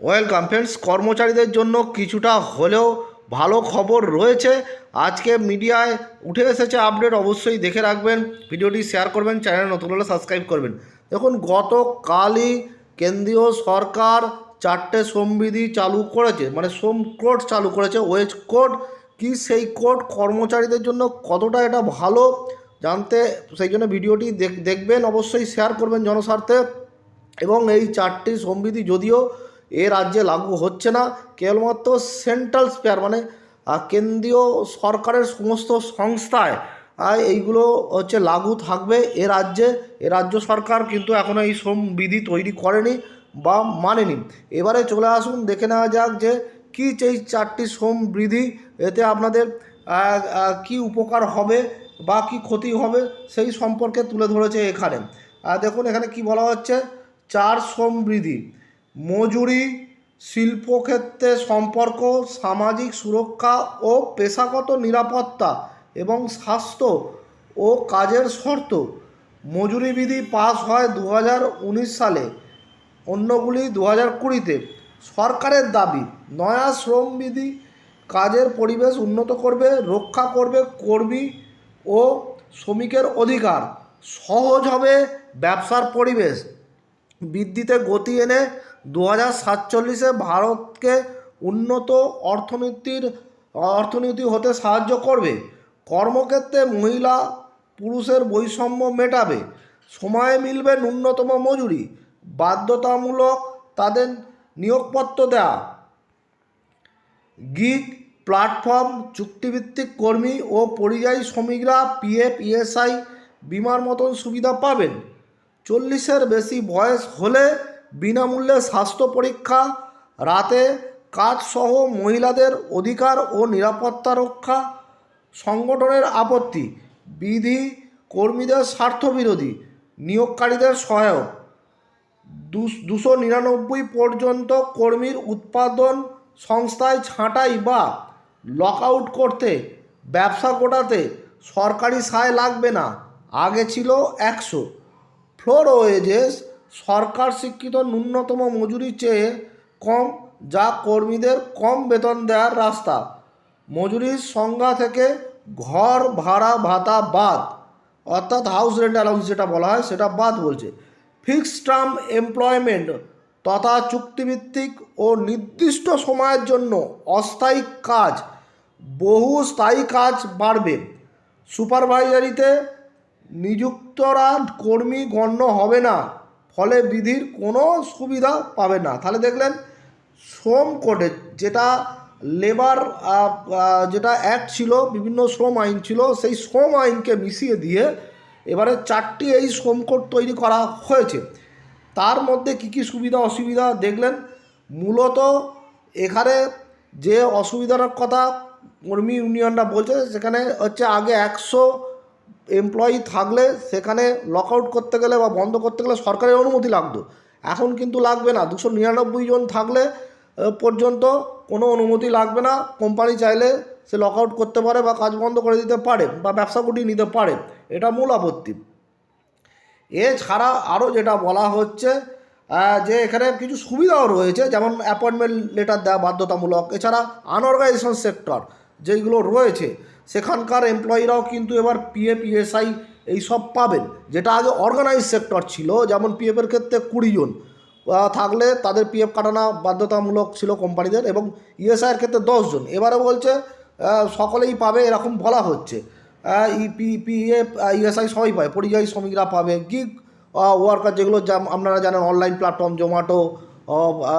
Welcome friends, কর্মচারীদের জন্য কিছুটা হলেও ভালো খবর রয়েছে। আজকে মিডিয়ায় উঠে এসেছে আপডেট, অবশ্যই দেখে রাখবেন। ভিডিওটি শেয়ার করবেন, চ্যানেল নতুন হলে সাবস্ক্রাইব করবেন। দেখুন, গতকালই কেন্দ্রীয় সরকার চারটে শ্রমবিধি চালু করেছে মানে শ্রম কোড চালু করেছে, ওয়েজ কোড কি সেই কোড কর্মচারীদের জন্য কতটা এটা ভালো জানতে সেই জন্য ভিডিওটি দেখ- দেখবেন, অবশ্যই শেয়ার করবেন জনস্বার্থে। এবং এই চারটি সংবিধি যদিও এ রাজ্যে লাগু হচ্ছে না, কেবলমাত্র সেন্ট্রাল স্পেয়ার মানে কেন্দ্রীয় সরকারের সমস্ত সংস্থায় এইগুলো হচ্ছে লাগু থাকবে এ রাজ্যে। এ রাজ্য সরকার কিন্তু এখনও এই সংবিধি তৈরি করেনি বা মানেনি। এবারে চলে আসুন, দেখে নেওয়া যাক যে কী এই চারটি সমবৃদ্ধি এতে আপনাদের কি উপকার হবে বা কি ক্ষতি হবে সেই সম্পর্কে তুলে ধরেছে এখানে। দেখুন এখানে কি বলা হচ্ছে, চার সমবৃদ্ধি মজুরি, শিল্পক্ষেত্রে সম্পর্ক, সামাজিক সুরক্ষা ও পেশাগত নিরাপত্তা এবং স্বাস্থ্য ও কাজের শর্ত। মজুরি বিধি পাস হয় দু হাজার উনিশ সালে, অন্যগুলি দু হাজার কুড়িতে। সরকারের দাবি, নয়া শ্রমবিধি কাজের পরিবেশ উন্নত করবে, রক্ষা করবে কর্মী ও শ্রমিকের অধিকার। সহজ হবে ব্যবসার পরিবেশ। বৃদ্ধিতে গতি এনে দু হাজার সাতচল্লিশে ভারতকে উন্নত অর্থনীতির, অর্থনীতি হতে সাহায্য করবে। কর্মক্ষেত্রে মহিলা, পুরুষের বৈষম্য মেটাবে। সময়ে মিলবে ন্যূনতম মজুরি। বাধ্যতামূলক তাদের নিয়োগপত্র দেয়া। গিগ প্ল্যাটফর্ম, চুক্তিভিত্তিক কর্মী ও পরিযায়ী শ্রমিকরা পিএফ, ইএসআই, বিমার মতন সুবিধা পাবেন। চল্লিশের বেশি বয়স হলে বিনামূল্যে স্বাস্থ্য পরীক্ষা, রাতে কাজসহ মহিলাদের অধিকার ও নিরাপত্তা রক্ষা, সংগঠনের আপত্তি, বিধি, কর্মীদের স্বার্থবিরোধী, নিয়োগকারীদের সহায়ক দুশ- নিরানব্বই পর্যন্ত কর্মীর উৎপাদন সংস্থায় ছাঁটাই বা লকআউট করতে, ব্যবসা গোটাতে সরকারি সায় লাগবে না, আগে ছিল একশো। ফ্লোর ওয়েজেস সরকার স্বীকৃত ন্যূনতম মজুরি চেয়ে কম, যা কর্মীদের কম বেতন দেওয়ার রাস্তা। মজুরির সংজ্ঞা থেকে ঘর, ভাড়া, ভাতা বাদ। অর্থাৎ হাউস রেন্ট অ্যালাউন্স যেটা বলা হয়, সেটা বাদ বলছে। ফিক্সড টার্ম এমপ্লয়মেন্ট তথা চুক্তিভিত্তিক ও নির্দিষ্ট সময়ের জন্য অস্থায়ী কাজ বহু স্থায়ী কাজ বাড়বে। সুপারভাইজারিতে নিযুক্তরা কর্মী গণ্য হবে না, ফলে বিধির কোনো সুবিধা পাবে না। তাহলে দেখলেন, শ্রম কোডে যেটা লেবার যেটা অ্যাক্ট ছিল, বিভিন্ন শ্রম আইন ছিল, সেই শ্রম আইনকে মিশিয়ে দিয়ে এবারে চারটি এই শ্রম কোড তৈরি করা হয়েছে। তার মধ্যে কী কী সুবিধা, অসুবিধা দেখলেন? মূলত এখানে যে অসুবিধার কথা কর্মী ইউনিয়নরা বলছে, সেখানে হচ্ছে আগে একশো এমপ্লয়ি থাকলে সেখানে লকআউট করতে গেলে বা বন্ধ করতে গেলে সরকারের অনুমতি লাগতো। এখন কিন্তু লাগবে না। দুশো নিরানব্বই জন থাকলে পর্যন্ত কোনো অনুমতি লাগবে না। কোম্পানি চাইলে সে লকআউট করতে পারে বা কাজ বন্ধ করে দিতে পারে বা ব্যবসা গুটিয়ে নিতে পারে। এটা মূল আপত্তি। এছাড়া আরও যেটা বলা হচ্ছে যে এখানে কিছু সুবিধাও রয়েছে। যেমন অ্যাপয়েন্টমেন্ট লেটার দেওয়া বাধ্যতামূলক। এছাড়া আনঅর্গানাইজেশন সেক্টর যেগুলো রয়েছে, সেখানকার এমপ্লয়িরাও কিন্তু এবার পিএফ ইএসআই এইসব পাবেন। যেটা আগে অর্গানাইজ সেক্টর ছিল, যেমন পিএফের ক্ষেত্রে কুড়ি জন। থাকলে তাদের পিএফ কাটানো বাধ্যতামূলক ছিল কোম্পানিদের এবং ইএসআইয়ের ক্ষেত্রে দশজন এবারে বলছে সকলেই পাবে এরকম বলা হচ্ছে। ইপি পিএফ ইএসআই সবাই পায় পরিযায়ী শ্রমিকরা পাবে গিগ ওয়ার্কার যেগুলো আপনারা জানেন অনলাইন প্ল্যাটফর্ম জোম্যাটো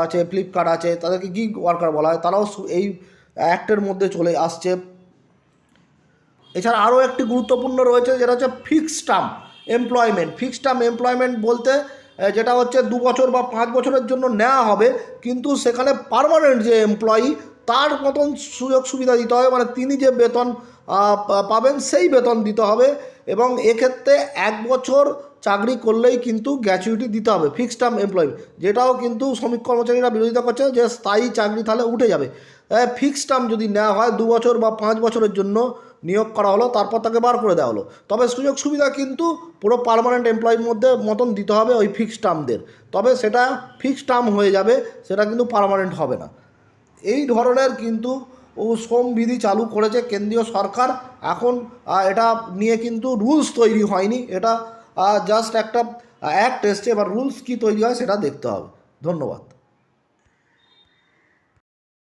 আছে ফ্লিপকার্ট আছে, তাদেরকে গিগ ওয়ার্কার বলা হয়। তারাও এই অ্যাক্টের মধ্যে চলে আসছে। এছাড়া আরও একটি গুরুত্বপূর্ণ রয়েছে, যেটা হচ্ছে fixed term, employment. Fixed term, employment বলতে যেটা হচ্ছে দু বছর বা পাঁচ বছরের জন্য নেওয়া হবে, কিন্তু সেখানে পার্মানেন্ট যে এমপ্লয়ি তার মতন সুযোগ সুবিধা দিতে হবে মানে তিনি যে বেতন পাবেন সেই বেতন দিতে হবে, এবং এক্ষেত্রে এক বছর চাকরি করলেই কিন্তু গ্র্যাচুইটি দিতে হবে ফিক্সড টার্ম এমপ্লয়ি যেটাও কিন্তু শ্রমিক কর্মচারীরা বিরোধিতা করছে যে স্থায়ী চাকরি তাহলে উঠে যাবে। ফিক্সড টার্ম যদি নেওয়া হয় দু বছর বা পাঁচ বছরের জন্য নিয়োগ করা হলো, তারপর তাকে বার করে দেওয়া হলো। তবে সুযোগ সুবিধা কিন্তু পুরো পার্মানেন্ট এমপ্লয়ির মধ্যে মতন দিতে হবে ওই ফিক্সড টার্মদের তবে সেটা ফিক্সড টার্ম হয়ে যাবে, সেটা কিন্তু পার্মানেন্ট হবে না। এই ধরনের কিন্তু ও শ্রমবিধি চালু করেছে কেন্দ্রীয় সরকার। এখন এটা নিয়ে কিন্তু রুলস তৈরি হয়নি। এটা জাস্ট একটা অ্যাক্ট এসছে, এবার রুলস কী তৈরি হয় সেটা দেখতে হবে। ধন্যবাদ।